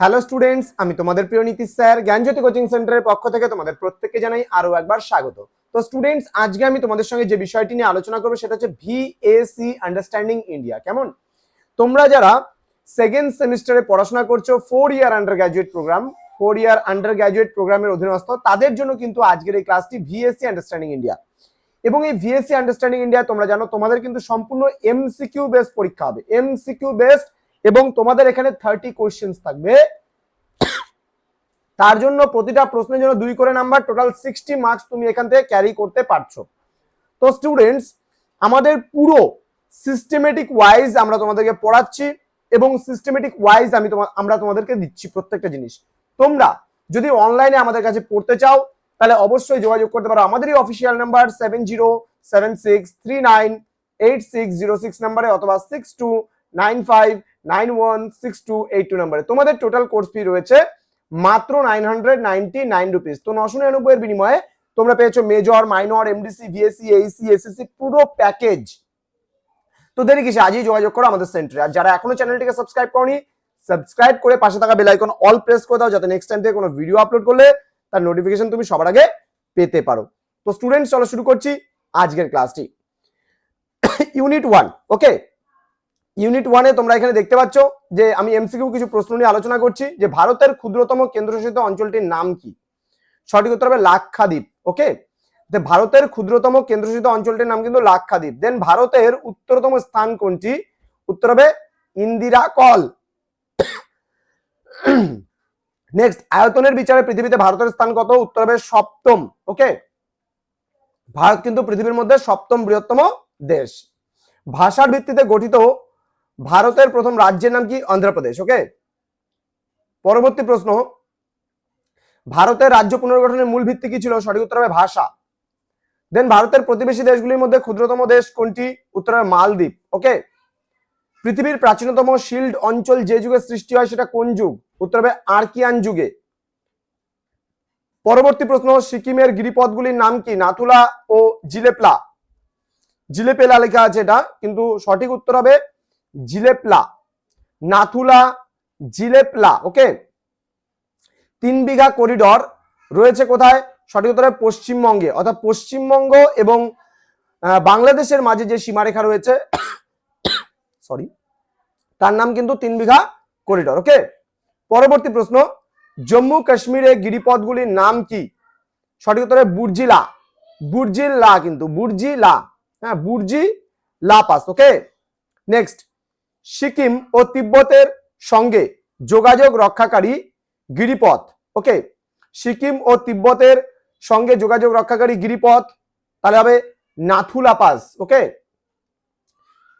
Hello students আমি তোমাদের প্রিয় নীতিশ স্যার, জ্ঞানজ্যোতি কোচিং সেন্টারের পক্ষ থেকে তোমাদের প্রত্যেককে জানাই আরও একবার স্বাগত। তো স্টুডেন্টস আজকে আমি তোমাদের সঙ্গে যে বিষয়টি নিয়ে আলোচনা করব সেটা হচ্ছে ভিএসি আন্ডারস্ট্যান্ডিং ইন্ডিয়া কেমন? তোমরা যারা সেকেন্ড সেমিস্টারে পড়াশোনা করছ four year undergraduate program four year undergraduate প্রোগ্রামের অধীনস্থ, তাদের জন্য কিন্তু আজকের এই ক্লাসটি ভিএসসি আন্ডারস্ট্যান্ডিং ইন্ডিয়া এবং এই ভিএসসি আন্ডারস্ট্যান্ডিং ইন্ডিয়া তোমরা জানো, তোমাদের কিন্তু সম্পূর্ণ এমসিকিউ বেসড পরীক্ষা হবে। এমসিকিউ বেসড এবং তোমাদের এখানে থার্টি কোয়েশ্চেন্স থাকবে। তার জন্য প্রতিটা প্রশ্নের জন্য দুই করে নাম্বার টোটাল সিক্সটি মার্কস তুমি এখান থেকে ক্যারি করতে পারছ। তো স্টুডেন্টস আমাদের পুরো সিস্টেমেটিক ওয়াইজ আমরা তোমাদেরকে পড়াচ্ছি এবং সিস্টেমেটিক ওয়াইজ আমি তোমার আমরা তোমাদেরকে দিচ্ছি প্রত্যেকটা জিনিস। তোমরা যদি অনলাইনে আমাদের কাছে পড়তে চাও, তাহলে অবশ্যই যোগাযোগ করতে পারো। আমাদেরই official number seven zero seven six three nine eight six zero six নাম্বারে অথবা six two nine five nine one six two eight two নাম্বারে। তোমাদের টোটাল কোর্স ফি রয়েছে মাত্র nine hundred ninety nine rupees তো নশো নিরানব্বই এর বিনিময়ে তোমরা পেয়েছ major minor MDC VSC AEC SEC পুরো প্যাকেজ তো দেরি আজই যোগাযোগ করো আমাদের সেন্টারে আর যারা এখনও চ্যানেলটিকে সাবস্ক্রাইব করনি সাবস্ক্রাইব করে পাশে থাকা বেল আইকন অল প্রেস করে দাও, যাতে নেক্সট টাইম থেকে কোনো ভিডিও আপলোড করলে তার নোটিফিকেশন তুমি সবার আগে পেতে পারো। তো স্টুডেন্টস চলো শুরু করছি আজকের ক্লাসটি ইউনিট ওয়ান ওকে ইউনিট ওয়ানে তোমরা এখানে দেখতে পাচ্ছ যে আমি এমসিকিউ কিছু প্রশ্ন নিয়ে আলোচনা করছি যে ভারতের ক্ষুদ্রতম কেন্দ্রশাসিত অঞ্চলটির নাম কি? সঠিক উত্তর হবে লাক্ষাদ্বীপ ওকে ভারতের ক্ষুদ্রতম কেন্দ্রশাসিত অঞ্চলটির নাম কিন্তু লাক্ষাদ্বীপ। দেন ভারতের উত্তরতম স্থান কোনটি? উত্তর হবে ইন্দিরা কল। নেক্সট আয়তনের বিচারে পৃথিবীতে ভারতের স্থান কত? উত্তর হবে সপ্তম ওকে ভারত কিন্তু পৃথিবীর মধ্যে সপ্তম বৃহত্তম দেশ। ভাষার ভিত্তিতে গঠিত ভারতের প্রথম রাজ্যের নাম কি? অন্ধ্রপ্রদেশ ওকে পরবর্তী প্রশ্ন, ভারতের রাজ্য পুনর্গঠনের মূল ভিত্তি কি ছিল? সঠিক উত্তর হবে ভাষা। দেন ভারতের প্রতিবেশী দেশগুলির মধ্যে ক্ষুদ্রতম দেশ কোনটি? উত্তর হবে মালদ্বীপ ওকে পৃথিবীর প্রাচীনতম শিল্ড অঞ্চল যে যুগে সৃষ্টি হয় সেটা কোন যুগ? উত্তর হবে আর্কিয়ান যুগে। পরবর্তী প্রশ্ন, সিকিমের গিরিপথগুলির নাম কি? নাথুলা ও জিলেপলা। জিলেপেলা লেখা আছে এটা, কিন্তু সঠিক উত্তর হবে জিলেপলা, নাথুলা জিলেপলা, ওকে? তিন বিঘা করিডর রয়েছে কোথায়? সঠিক উত্তরে পশ্চিমবঙ্গে। অর্থাৎ পশ্চিমবঙ্গ এবং বাংলাদেশের মাঝে যে সীমারেখা রয়েছে সরি তার নাম কিন্তু তিন বিঘা করিডর ওকে? পরবর্তী প্রশ্ন, জম্মু কাশ্মীরে গিরিপথগুলির নাম কি? সঠিক উত্তর বুর্জিলা বুর্জিলা কিন্তু, বুর্জিলা হ্যাঁ Burzil La pass, okay? Next Sikkim ও তিব্বতের সঙ্গে যোগাযোগ রক্ষাকারী গিরিপথ, ওকে? সিকিম ও তিব্বতের সঙ্গে যোগাযোগ রক্ষাকারী গিরিপথ, তাহলে হবে নাথুলা পাস, ওকে?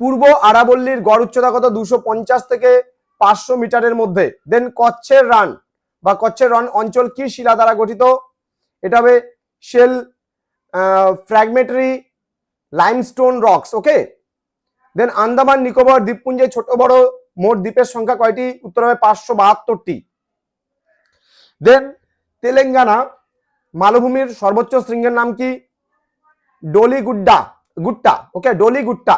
পূর্ব আরাবল্লীর গড় উচ্চতা কত? দুশো পঞ্চাশ থেকে পাঁচশো মিটারের মধ্যে। দেন কচ্ছের রান, বা কচ্ছের রন অঞ্চল কি শিলা দ্বারা গঠিত? এটা হবে shale fragmentary limestone rocks okay? Then Andaman Nicobar দ্বীপপুঞ্জে ছোট বড় মোট দ্বীপের সংখ্যা কয়টি? উত্তর হবে পাঁচশো বাহাত্তরটি। দেন তেলেঙ্গানা মালভূমির সর্বোচ্চ শৃঙ্গের নাম কি? ডলি গুড্ডা গুট্টা ওকে ডলি গুট্টা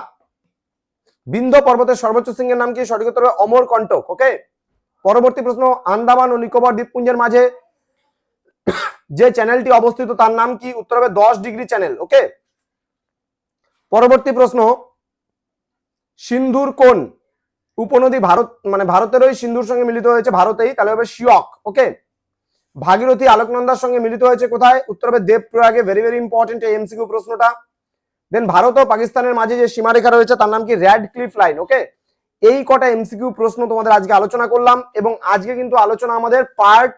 বিন্ধ্য পর্বতের সর্বোচ্চ শৃঙ্গের নাম কি? সঠিক উত্তর অমর কণ্টক ওকে পরবর্তী প্রশ্ন আন্দামান ও নিকোবর দ্বীপপুঞ্জের মাঝে যে চ্যানেলটি অবস্থিত, তার নাম কি? উত্তর হবে দশ ডিগ্রি চ্যানেল ওকে পরবর্তী প্রশ্ন সিন্ধুর কোন? উপনদী ভারত মানে ভারতের ওই সিন্ধুর সঙ্গে মিলিত হয়েছে, ভারতেই, তাহলে হবে শিয়ক ওকে? ভাগীরথী আলোকনন্দার সঙ্গে মিলিত হয়েছে কোথায়? উত্তর হবে দেবপ্রয়াগে ভেরি ভেরি ইম্পর্টেন্ট এই এমসিকিউ প্রশ্নটা। দেন ভারত ও পাকিস্তানের মাঝে যে সীমারেখা রয়েছে, তার নাম কি? Radcliffe line okay? এই কটা এমসিকিউ প্রশ্ন তোমাদের আজকে আলোচনা করলাম, এবং আজকে কিন্তু আলোচনা আমাদের পার্ট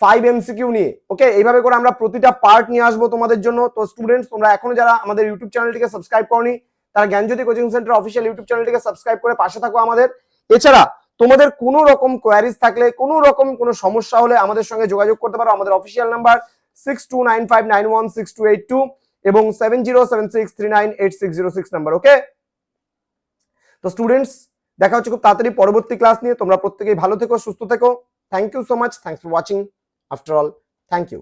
ফাইভ এমসিকিউ নিয়ে, ওকে? এইভাবে করে আমরা প্রতিটা পার্ট নিয়ে আসব তোমাদের জন্য। তো স্টুডেন্টস তোমরা এখনও যারা আমাদের ইউটিউব চ্যানেলটিকে সাবস্ক্রাইব করনি তারা Gyanjyoti coaching centre official YouTube চ্যানেলটিকে সাবস্ক্রাইব করে পাশে থাকো আমাদের। এছাড়া তোমাদের কোনো রকম কোয়ারিজ থাকলে, কোনো রকম কোনো সমস্যা হলে আমাদের সঙ্গে যোগাযোগ করতে পারো। আমাদের official number six two nine five nine one six two eight two এবং seven zero seven six three nine eight six zero six number okay তো স্টুডেন্টস দেখা হচ্ছে খুব তাড়াতাড়ি পরবর্তী ক্লাস নিয়ে। তোমরা প্রত্যেকেই ভালো থেকো, সুস্থ থেকো। Thank you so much thanks for watching after all thank you